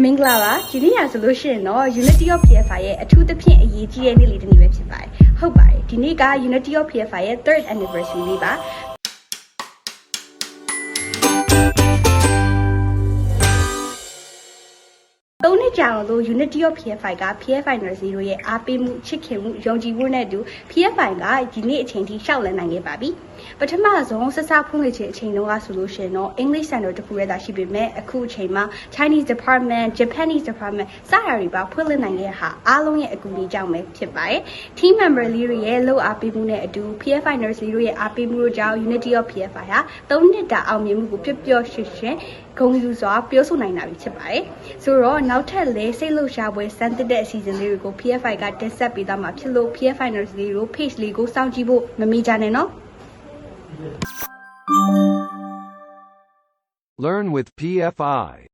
မင်္ဂလာပါဒီနေ့ရဆိုလို့ရှိရင်တော့ Unity of PFI ရဲ့အထူးသဖြင့်အရေးကြီးတဲ့နေ့လေးတစ်နေ့ပဲဖြစ်ပါတယ်ဟုတ်ပါတယ်ဒီနေ့က Unity of PFI ရဲ့ 3rd anniversary လေးပါ သုံးနှစ်ကြာအောင်လို့ Unity of PFI က PFI Nursery တို့ရဲ့အားပေးမှုချစ်ခင်မှုယုံကြည်မှုနဲ့အတူ PFI ကဒီနေ့အချိန်ထိရှောက်လည်နိုင်ခဲ့ပါပြီ။ပထမဆုံးဆက်စဖွင့်လှစ်ခြင်းအချိန်တုန်းကဆိုလို့ရှိရင်တော့ English Center တစ်ခုရဲသာရှိပေမဲ့အခုအချိန်မှာ Chinese Department, Japanese Department စတာတွေပါဖွင့်လှစ်နိုင်တဲ့ဟာအားလုံးရဲ့အကူအညီကြောင့်ပဲဖြစ်ပါတယ်။ Team member လေးတွေရဲ့လှုပ်အားပေးမှုနဲ့အတူ PFI Nursery တို့ရဲ့အားပေးမှုတို့ကြောင့် Unity of PFI ဟာ၃နှစ်တာအောင်မြင်မှုကိုပျော့ပျော့ရွှင်ရွှင်ဂုဏ်ယူစွာပြောဆိုနိုင်တာပဲဖြစ်ပါတယ်။ဆိုတော့နောက်ထပ်လည်းစိတ်လှုပ်ရှားပွဲစမ်းသစ်တဲ့အစီအစဉ်လေးတွေကို PFI ကတက်ဆက်ပေးသွားမှာဖြစ်လို့ PFI Nursery တို့ page လေးကိုစောင့်ကြည့်ဖို့မမေ့ကြနဲ့နော် Learn with PFI.